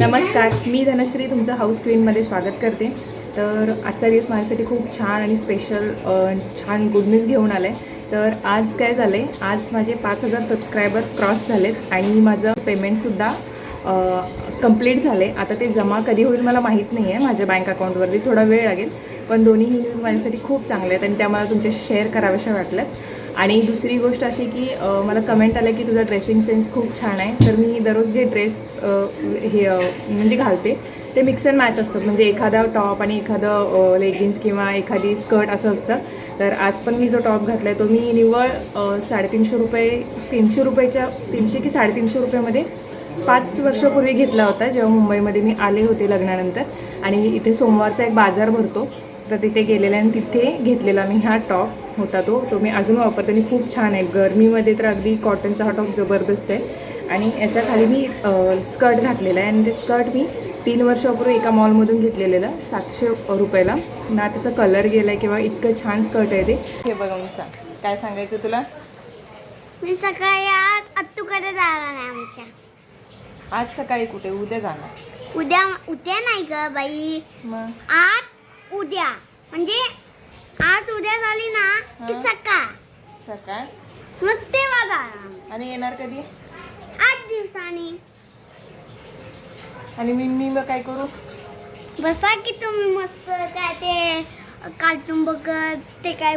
नमस्कार मी धनश्री तुमचं हाऊस क्वीनमध्ये स्वागत करते. तर आजचा दिवस माझ्यासाठी खूप छान आणि स्पेशल छान गुड न्यूज घेऊन आलं आहे तर आज काय झालं आहे आज माझे पाच हजार सबस्क्रायबर क्रॉस झालेत आणि माझं पेमेंटसुद्धा कंप्लीट झाले आता ते जमा कधी होईल मला माहीत नाही आहे माझ्या बँक अकाउंटवरती थोडा वेळ लागेल. पण दोन्ही न्यूज माझ्यासाठी खूप चांगले आहेत आणि त्या मला तुमच्याशी शेअर कराव्याशा वाटल्यात. आणि दुसरी गोष्ट अशी की मला कमेंट आलं की तुझा ड्रेसिंग सेन्स खूप छान आहे. तर मी दररोज जे ड्रेस हे म्हणजे घालते ते मिक्स अँड मॅच असतात म्हणजे एखादा टॉप आणि एखादं लेगिन्स किंवा एखादी स्कर्ट असं असतं. तर आज पण मी जो टॉप घातला आहे तो मी निव्वळ साडेतीनशे रुपये तीनशे रुपयाच्या तीनशे की साडेतीनशे रुपयामध्ये पाच वर्षापूर्वी घेतला होता जेव्हा मुंबईमध्ये मी आले होते लग्नानंतर. आणि इथे सोमवारचा एक बाजार भरतो. तर तिथे गेलेला आणि तिथे घेतलेला मी हा टॉप होता तो. तो मी अजून वापरते आणि खूप छान आहे. गरमीमध्ये तर अगदी कॉटनचा हा टॉप जबरदस्त आहे. आणि याच्या खाली मी स्कर्ट घातलेलं आहे. आणि ते स्कर्ट मी तीन वर्षापूर्वी एका मॉलमधून घेतलेलं सातशे रुपयाला. ना त्याचा कलर गेला आहे किंवा इतकं छान स्कर्ट आहे ते. हे बघा मी सांग. काय सांगायचं तुला? मी सकाळी आज अत्तूकडे जाणार आहे आमच्या. आज सकाळी कुठे? उद्या जाणार. उद्या उद्या नाही ग बाई. मग? आज उद्या. म्हणजे आज उद्या झाली ना की हा. सकाळ. सकाळ? मग तेव्हा जाणार आणि येणार कधी? आठ दिवसांनी. आणि मी मी मग काय करू? बसा की तुम्ही मस्त काय ते कार्टून बघत ते काय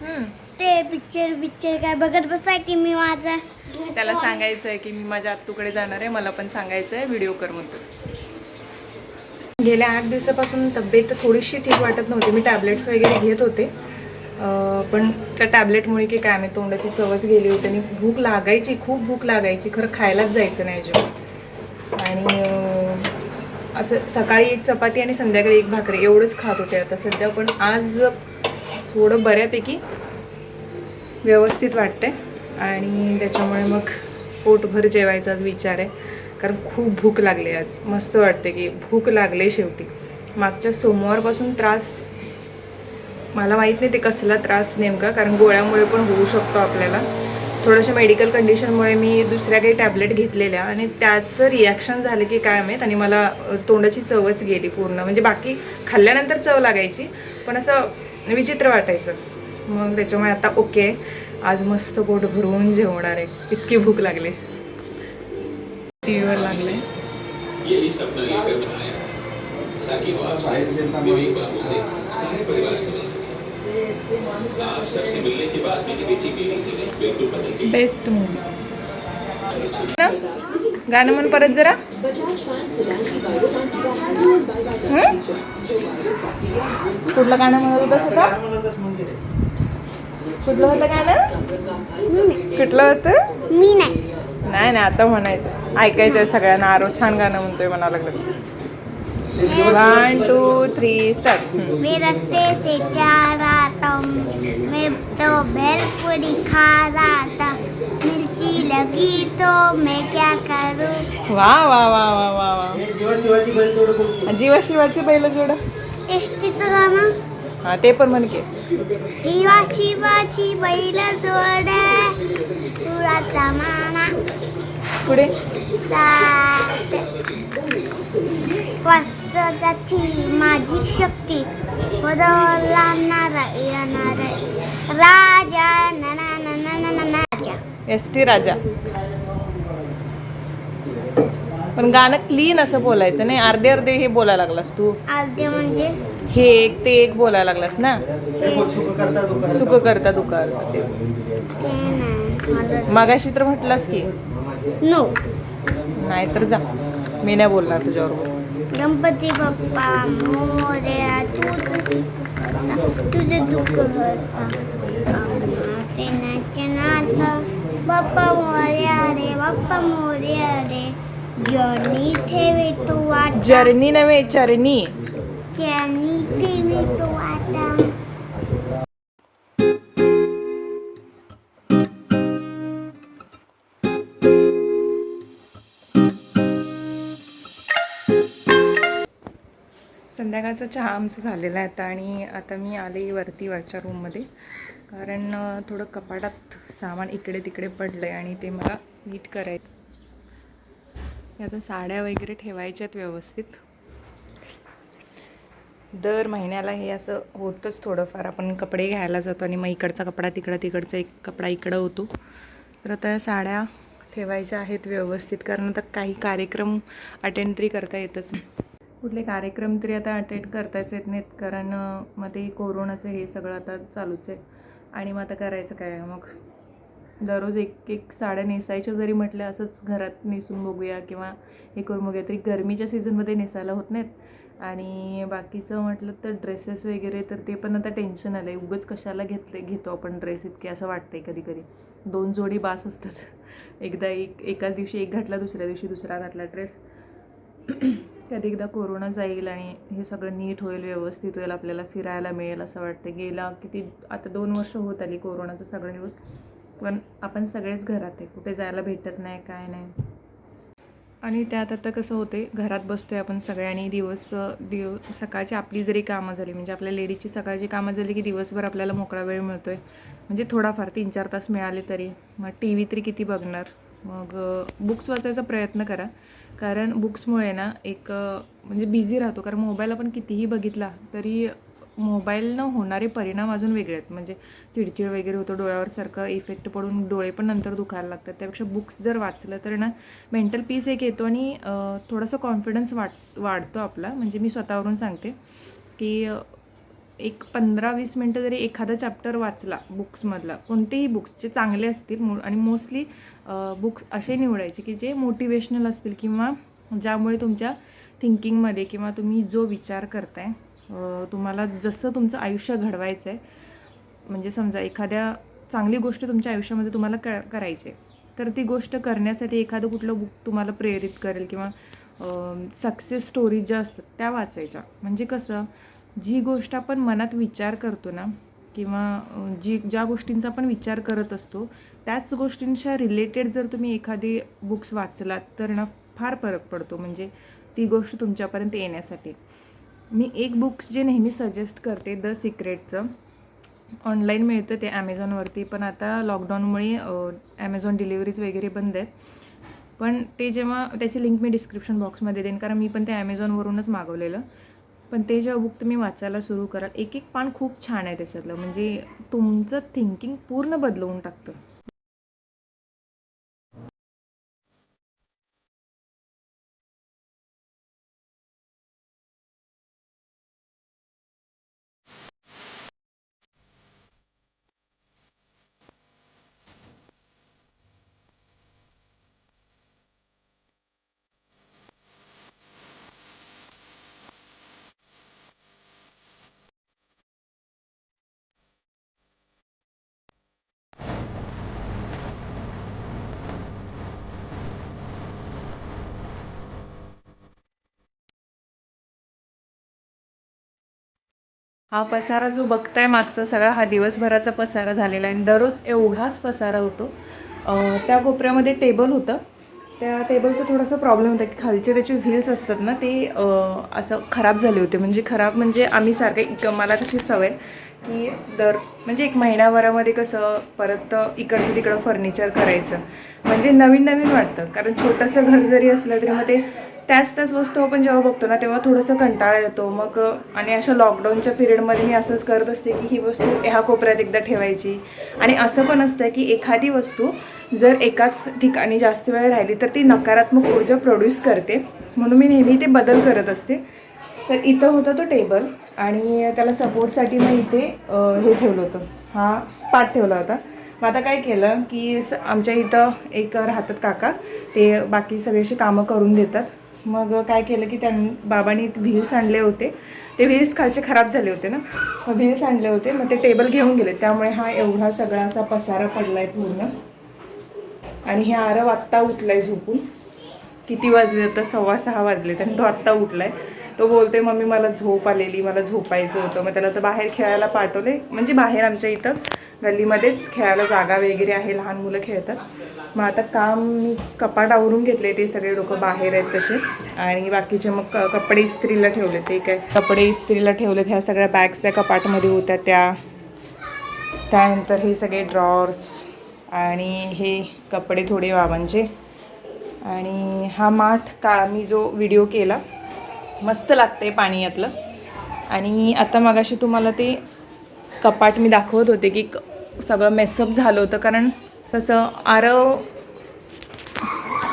हम्म. ते पिक्चर पिक्चर काय बघत बसा की मी माझं त्याला सांगायचं आहे की मी माझ्या आत्तूकडे जाणार आहे मला पण सांगायचं आहे व्हिडिओ कर म्हणतो गेल्या आठ दिवसापासून तब्येत थोडीशी ठीक वाटत नव्हती. मी टॅबलेट्स वगैरे घेत होते. पण त्या टॅबलेटमुळे की काय मी तोंडाची चवच गेली होती आणि भूक लागायची खूप भूक लागायची. खरं खायलाच जायचं नाही जेव्हा आणि असं सकाळी एक चपाती आणि संध्याकाळी एक भाकरी एवढंच खात होते आता सध्या. पण आज थोडं बऱ्यापैकी व्यवस्थित वाटते आणि त्याच्यामुळे मग पोटभर जेवायचा आज विचार आहे. कारण खूप भूक लागली आज. मस्त वाटते की भूक लागले शेवटी. मागच्या सोमवारपासून त्रास मला माहीत नाही ते कसला त्रास नेमका कारण गोळ्यामुळे पण होऊ शकतो आपल्याला. थोड्याशा मेडिकल कंडिशनमुळे मी दुसऱ्या काही टॅबलेट घेतलेल्या आणि त्याचं रिॲक्शन झालं की काय माहीत आणि मला तोंडाची चवच गेली पूर्ण. म्हणजे बाकी खाल्ल्यानंतर चव लागायची पण असं विचित्र वाटायचं. मग त्याच्यामुळे आता ओके आज मस्त पोट भरून जेवणार आहे. इतकी भूक लागली. टी व्हीवर लागले. यही सपना लेकर बनाया ताकि वो आपसे विवेक बाबू से सारे परिवार से मिल सके आप सबसे मिलने के बाद मेरी बेटी मेरी हीरे बिल्कुल बदल गई बेस्ट मूवी गाणं म्हण परत जरा? कुठलं गाणं म्हणत होतंस होता कुठलं होतं गाणं? कुठलं होतं? मी नाही. नाही नाही आता म्हणायचं. ऐकायचं आहे सगळ्यांना. आरो छान गाणं म्हणतोय म्हणावं लागलं. वन टू थ्री स्टार्ट मैं रस्ते से जा रहा था मैं तो भेलपुरी खा रहा था. मिर्ची लगी तो मैं क्या करूं? वा वा वा वा वा वा. जीवा शिवाची बैल जोड एसटीचं गाणं? हा ते पण म्हण की. जीवा शिवाची बैल जोड. सुराचा माना पुढे? माझी शक्ती. बदलणार येणार राजा. ना ना ना ना ना ना ना राजा. एस टी राजा. पण गाणं क्लीन असं बोलायचं नाही. अर्धे अर्धे हे बोलायला लागलास तू. आद्य म्हणजे? हे एक ते एक बोलायला लागलास ना? सुख करता मला मगाशी तर म्हटलास की? नो. नाही तर जा. मी नाही बोलणार तुझ्याबरोबर. गणपती बाप्पा मोर्या तू सुख करता. तुझे दुःख बाप्पा मोर्या रे बाप्पा मोर्या रे जर्नी ठेवे तू वाटा जर्नी नव्हे चरणी जर्नी ठेवे संध्याकाळचा चहा आमचा झालेला आहे आता आणि आता मी आले वरती वरच्या रूममध्ये कारण थोडं कपाटात सामान इकडे तिकडे पडलं आहे आणि ते मला नीट करायचं. आता साड्या वगैरे ठेवायच्यात व्यवस्थित. दर महिन्याला हे असं होतंच थोडंफार. आपण कपडे घ्यायला जातो आणि मग इकडचा कपडा तिकडं तिकडचा एक कपडा इकडं होतो. तर आता या साड्या ठेवायच्या आहेत व्यवस्थित कारण आता काही कार्यक्रम अटेंड तरी करता येतच नाही. कुठले कार्यक्रम तरी आता अटेंड करताच येत नाहीत कारण मग ते कोरोनाचं हे सगळं आता चालूच आहे. आणि मग आता करायचं काय? मग दररोज एक एक साड्या नेसायच्या जरी म्हटल्या असंच घरात नेसून बघूया किंवा हे करून बघूया तरी गरमीच्या सीझनमध्ये नेसायला होत नाहीत. आणि बाकीचं म्हटलं तर ड्रेसेस वगैरे तर ते पण आता टेन्शन आलं आहे उगंच कशाला घेतले घेतो आपण ड्रेस इतके असं वाटतं आहे कधी कधी दोन जोडी बास असतात. एकदा एक एकाच दिवशी एक घातला दुसऱ्या दिवशी दुसरा घातला ड्रेस कधी एकदा कोरोना जाईल आणि हे सगळं नीट होईल व्यवस्थित होईल आपल्याला फिरायला मिळेल असं वाटतं गेला किती आता दोन वर्ष होत आली कोरोनाचं सगळं निघून. पण आपण सगळेच घरात आहे. कुठे जायला भेटत नाही काय नाही. आणि त्यात आता कसं होते घरात बसतोय आपण सगळ्यांनी दिवस दिव सकाळची आपली जरी कामं झाली म्हणजे आपल्या लेडीजची सकाळची कामं झाली की दिवसभर आपल्याला मोकळा वेळ मिळतोय. म्हणजे थोडाफार तीन चार तास मिळाले तरी. मग टी व्ही तरी किती बघणार? मग बुक्स वाचायचा प्रयत्न करा. कारण बुक्समुळे ना एक म्हणजे बिझी राहतो. कारण मोबाईल आपण कितीही बघितला तरी मोबाईलनं होणारे परिणाम अजून वेगळे आहेत. म्हणजे चिडचिड वगैरे होतो डोळ्यावर सारखं इफेक्ट पडून डोळे पण नंतर दुखायला लागतात. त्यापेक्षा बुक्स जर वाचलं तर ना मेंटल पीस एक येतो आणि थोडासा कॉन्फिडन्स वाट वाढतो आपला. म्हणजे मी स्वतःवरून सांगते की एक पंधरा वीस मिनटं जरी एखादा चॅप्टर वाचला बुक्समधला कोणतेही बुक्स जे चांगले असतील मो आणि मोस्टली बुक्स असे निवडायचे की जे मोटिवेशनल असतील किंवा ज्यामुळे तुमच्या थिंकिंगमध्ये किंवा तुम्ही जो विचार करताय तुम्हाला जसं तुमचं आयुष्य घडवायचं आहे म्हणजे समजा एखाद्या चांगली गोष्ट तुमच्या आयुष्यामध्ये तुम्हाला क करायची आहे तर ती गोष्ट करण्यासाठी एखादं कुठलं बुक तुम्हाला प्रेरित करेल किंवा सक्सेस स्टोरीज ज्या असतात त्या वाचायच्या. म्हणजे कसं जी गोष्ट आपण मनात विचार करतो ना किंवा जी ज्या गोष्टींचा आपण विचार करत असतो त्याच गोष्टींच्या रिलेटेड जर तुम्ही एखादी बुक्स वाचलात तर ना फार फरक पडतो. म्हणजे ती गोष्ट तुमच्यापर्यंत येण्यासाठी. मी एक बुक्स जे नेहमी सजेस्ट करते द सिक्रेटचं ऑनलाईन मिळतं ते ॲमेझॉनवरती पण आता लॉकडाऊनमुळे ॲमेझॉन डिलिव्हरीज वगैरे बंद आहेत. पण ते जेव्हा त्याची लिंक मी डिस्क्रिप्शन बॉक्समध्ये देईन कारण मी पण ते ॲमेझॉनवरूनच मागवलेलं. पण ते जेव्हा बुक तुम्ही वाचायला सुरू कराल एक एक पान खूप छान आहे त्याच्यातलं. म्हणजे तुमचं थिंकिंग पूर्ण बदलवून टाकतं. हा पसारा जो बघताय मागचा सगळा हा दिवसभराचा पसारा झालेला आहे. आणि दररोज एवढाच पसारा होतो. त्या कोपऱ्यामध्ये टेबल होतं. त्या टेबलचं थोडंसं प्रॉब्लेम होता की खालचे त्याचे व्हील्स असतात ना ते असं खराब झाले होते. म्हणजे खराब म्हणजे आम्ही सारखे इक मला कशी सवय की दर म्हणजे एक महिन्याभरामध्ये कसं परत इकडचं तिकडं फर्निचर करायचं. म्हणजे नवीन नवीन वाटतं. कारण छोटंसं घर जरी असलं तरी मग ते त्याच त्याच वस्तू आपण जेव्हा बघतो ना तेव्हा थोडंसं कंटाळा येतो. मग आणि अशा लॉकडाऊनच्या पिरियडमध्ये मी असंच करत असते की ही वस्तू ह्या कोपऱ्यात एकदा ठेवायची. आणि असं पण असतं की एखादी वस्तू जर एकाच ठिकाणी जास्त वेळ राहिली तर ती नकारात्मक ऊर्जा प्रोड्यूस करते. म्हणून मी नेहमी ते बदल करत असते. तर इथं होता तो टेबल आणि त्याला सपोर्टसाठी मग इथे हे ठेवलं होतं. हा पाठ ठेवला होता. मग आता काय केलं की स आमच्या इथं एक राहतात काका. ते बाकी सगळेशी कामं करून देतात. मग काय केलं की त्यां बाबांनी व्हील्स आणले होते. ते व्हील्स खालचे खराब झाले होते ना. मग व्हील्स आणले होते. मग ते टेबल घेऊन गेले. त्यामुळे हा एवढा सगळा असा पसारा पडला आहे पूर्ण. आणि हे आरव आत्ता उठला आहे झोपून. किती वाजले तर सव्वा सहा वाजले आणि तो आत्ता उठला आहे तो बोलते मम्मी मला झोप आलेली. मला झोपायचं होतं. मग त्याला तर बाहेर खेळायला पाठवले म्हणजे बाहेर आमच्या इथं गल्लीमध्येच खेळायला जागा वगैरे आहे. लहान मुलं खेळतात. मग आता काम मी कपाट आवरून घेतले ते सगळे लोक बाहेर आहेत तसे. आणि बाकीचे मग क- कपडे इस्त्रीला ठेवले ते काय. कपडे इस्त्रीला ठेवलेत ह्या सगळ्या बॅग्स त्या कपाटमध्ये होत्या त्या. त्यानंतर हे सगळे ड्रॉर्स आणि हे कपडे थोडे बाबांचे. आणि हा माठ का मी जो व्हिडिओ केला मस्त लागते पाणी यातलं आणि आता मगाशी तुम्हाला ते कपाट मी दाखवत होते की क- सगळं मेसअप झालं होतं कारण तसं आरव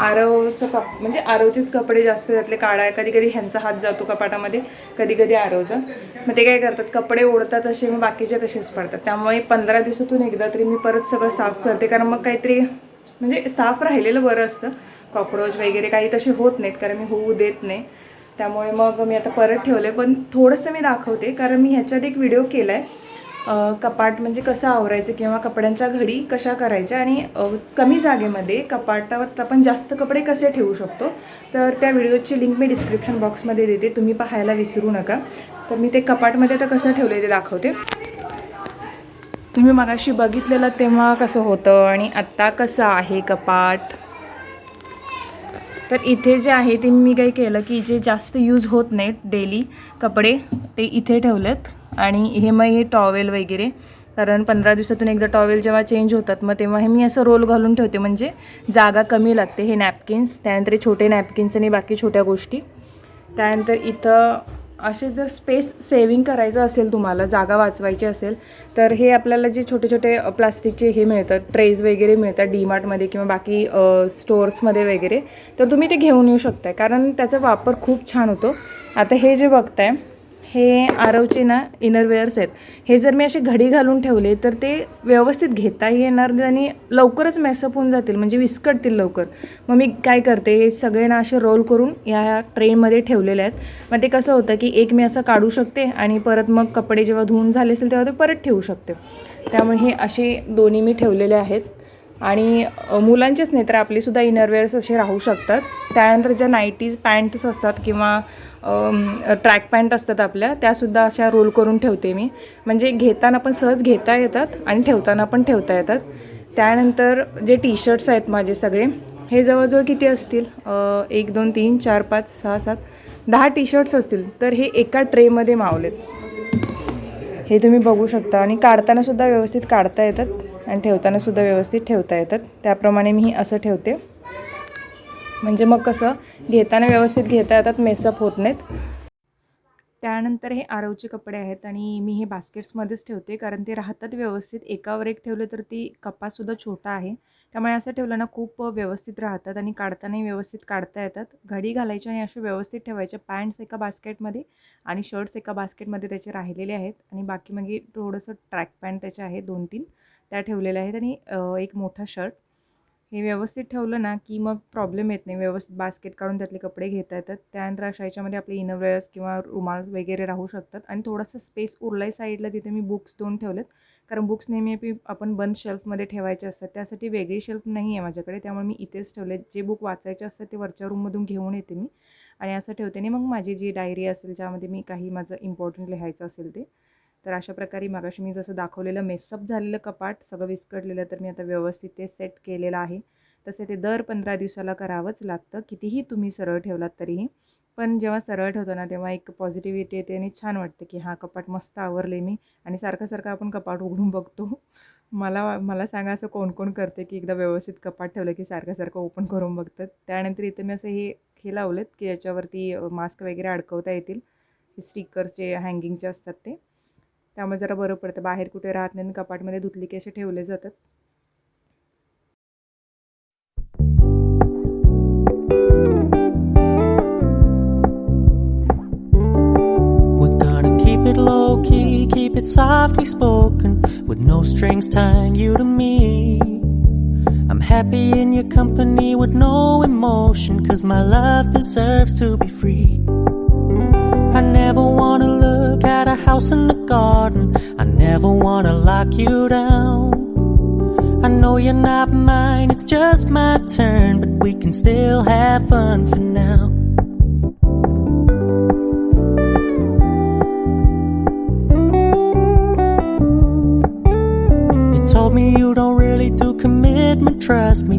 आरवचं कप म्हणजे आरवचेच कपडे जास्त त्यातले काढाय कधी कधी ह्यांचा हात जातो कपाटामध्ये कधी कधी आरवचा. मग ते काय करतात कपडे ओढतात असे मग बाकीचे तसेच पडतात. त्यामुळे पंधरा दिवसातून एकदा तरी मी परत सगळं साफ करते. कारण मग काहीतरी म्हणजे साफ राहिलेलं बरं असतं. कॉक्रोच वगैरे काही तसे होत नाहीत कारण मी होऊ देत नाही. त्यामुळे मग मी आता परत ठेवले पण थोडंसं मी दाखवते कारण मी ह्याच्यात एक व्हिडिओ केला आहे कपाट म्हणजे कसं आवरायचं किंवा कपड्यांच्या घडी कशा करायच्या आणि कमी जागेमध्ये कपाटावर आपण जास्त कपडे कसे ठेवू शकतो तर त्या व्हिडिओची लिंक मी डिस्क्रिप्शन बॉक्समध्ये देते तुम्ही पाहायला विसरू नका. तर मी ते कपाटमध्ये आता कसं ठेवलं ते दाखवते. तुम्ही मगाशी बघितलेलं तेव्हा कसं होतं आणि आत्ता कसं आहे कपाट? तर इथे जे आहे ते मी काही केलं की जे जास्त यूज होत नाहीत डेली कपडे ते इथे ठेवलेत. आणि हे मग हे टॉवेल वगैरे. कारण पंधरा दिवसातून एकदा टॉवेल जेव्हा चेंज होतात मग तेव्हा हे मी असं रोल घालून ठेवते. म्हणजे जागा कमी लागते हे नॅपकिन्स त्यानंतर हे छोटे नॅपकिन्स आणि बाकी छोट्या गोष्टी. त्यानंतर इथं असे जर स्पेस सेविंग करायचं असेल तुम्हाला जागा वाचवायची असेल तर हे आपल्याला जे छोटे छोटे प्लास्टिकचे हे मिळतात ट्रेज वगैरे मिळतात डीमार्टमध्ये किंवा बाकी स्टोअर्समध्ये वगैरे तर तुम्ही ते घेऊन येऊ शकताय. कारण त्याचा वापर खूप छान होतो. आता हे जे बघताय हे आरवचे ना इनरवेअर्स आहेत. हे जर मी असे घडी घालून ठेवले तर ते व्यवस्थित घेताही येणार नाही आणि लवकरच मेसअप होऊन जातील म्हणजे विस्कटतील लवकर. मग मी काय करते हे सगळे ना असे रोल करून या ट्रेनमध्ये ठेवलेले आहेत. मग ते कसं होतं की एक मी असं काढू शकते आणि परत मग कपडे जेव्हा धुवून झाले असेल तेव्हा ते परत ठेवू शकते. त्यामुळे हे असे दोन्ही मी ठेवलेले आहेत. आणि मुलांचेच नाही तर आपलेसुद्धा इनरवेअर्स असे राहू शकतात. त्यानंतर ज्या नाईटीज पॅन्ट्स असतात किंवा ट्रॅक पॅन्ट असतात आपल्या त्यासुद्धा अशा रोल करून ठेवते मी. म्हणजे घेताना पण सहज घेता येतात आणि ठेवताना पण ठेवता येतात. त्यानंतर जे टी शर्ट्स आहेत माझे सगळे हे जवळजवळ किती असतील? एक दोन तीन चार पाच सहा सात दहा टी शर्ट्स असतील. तर हे एका ट्रेमध्ये मावलेत. हे तुम्ही बघू शकता. आणि काढतानासुद्धा व्यवस्थित काढता येतात आणि ठेवतानासुद्धा व्यवस्थित ठेवता येतात. त्याप्रमाणे मी असं ठेवते. म्हणजे मग कसं घेताना व्यवस्थित घेता येतात मेसअप होत नाहीत. त्यानंतर हे आरवचे कपडे आहेत आणि मी हे बास्केट्समध्येच ठेवते कारण ते राहतात व्यवस्थित. एकावर एक ठेवले तर ती कपासुद्धा छोटा आहे. त्यामुळे असं ठेवलं ना खूप व्यवस्थित राहतात आणि काढतानाही व्यवस्थित काढता येतात. घडी घालायच्या आणि असे व्यवस्थित ठेवायच्या पॅन्ट्स एका बास्केटमध्ये आणि शर्ट्स एका बास्केटमध्ये त्याचे राहिलेले आहेत. आणि बाकी मग थोडंसं ट्रॅक पॅन्ट त्याचे आहेत दोन तीन त्या ठेवलेल्या आहेत आणि एक मोठा शर्ट. हे व्यवस्थित ठेवलं ना की मग प्रॉब्लेम येत नाही. व्यवस्थित बास्केट काढून त्यातले कपडे घेता येतात. त्यानंतर अशा ह्याच्यामध्ये आपले इनरवेअर्स किंवा रुमाल वगैरे राहू शकतात. आणि थोडासा स्पेस उरलाय साईडला तिथे मी बुक्स दोन ठेवलेत. कारण बुक्स नेहमी आपण बंद शेल्फमध्ये ठेवायचे असतात. त्यासाठी वेगळी शेल्फ नाही आहे माझ्याकडे. त्यामुळे मी इथेच ठेवले. जे बुक वाचायचे असतात ते वरच्या रूममधून घेऊन येते मी. आणि असं ठेवते. आणि मग माझी जी डायरी असेल ज्यामध्ये मी काही माझं इम्पॉर्टंट लिहायचं असेल ते. तर अशा प्रकारे मगाशी मी जसं दाखवलेलं मेसअप झालेलं कपाट सगळं विस्कटलेलं तर मी आता व्यवस्थित ते सेट केलेलं आहे. तसे ते दर पंधरा दिवसाला करावंच लागतं. कितीही तुम्ही सरळ ठेवलात तरीही. पण जेव्हा सरळ ठेवतो ना तेव्हा एक पॉझिटिव्हिटी येते आणि छान वाटतं की हा कपाट मस्त आवरले मी. आणि सारखं सारखं आपण कपाट उघडून बघतो. मला मला सांगा असं कोण कोण करते की एकदा व्यवस्थित कपाट ठेवलं की सारखं सारखं ओपन करून बघतात. त्यानंतर इथे मी असं हे हे लावलेत की याच्यावरती मास्क वगैरे अडकवता येतील. हे स्टिकरचे हँगिंगचे असतात ते. त्यामुळे जरा बरं पडतं बाहेर कुठे राहत नाही आणि कपाटमध्ये धुतली की असे ठेवले जातात keep it low key, keep it softly spoken, with no strings tying you to me. I'm happy in your company with no emotion, cause my love deserves to be free. I never wanna look at a house in the garden, I never wanna lock you down. I know you're not mine, it's just my turn, but we can still have fun for now. You told me you don't really do commitment, trust me.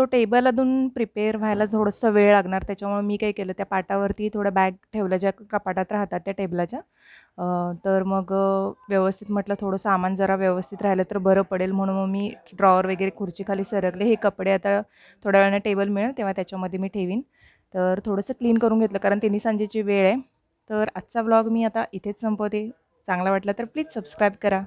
तो table अजून prepare व्हायला थोडंसं वेळ लागणार. त्याच्यामुळे मी काय केलं त्या पाटावरती थोड्या बॅग ठेवल्या ज्या कपाटात राहतात त्या टेबलाच्या. तर मग व्यवस्थित म्हटलं थोडं सामान जरा व्यवस्थित राहिलं तर बरं पडेल. म्हणून मग मी ड्रॉवर वगैरे खुर्चीखाली सरकले. हे कपडे आता थोड्या वेळानं टेबल मिळेल तेव्हा त्याच्यामध्ये मी ठेवीन. तर थोडंसं क्लीन करून घेतलं कारण तिन्ही सांजेची वेळ आहे. तर आजचा व्लॉग मी आता इथेच संपवते. चांगला वाटला तर प्लीज सबस्क्राईब करा.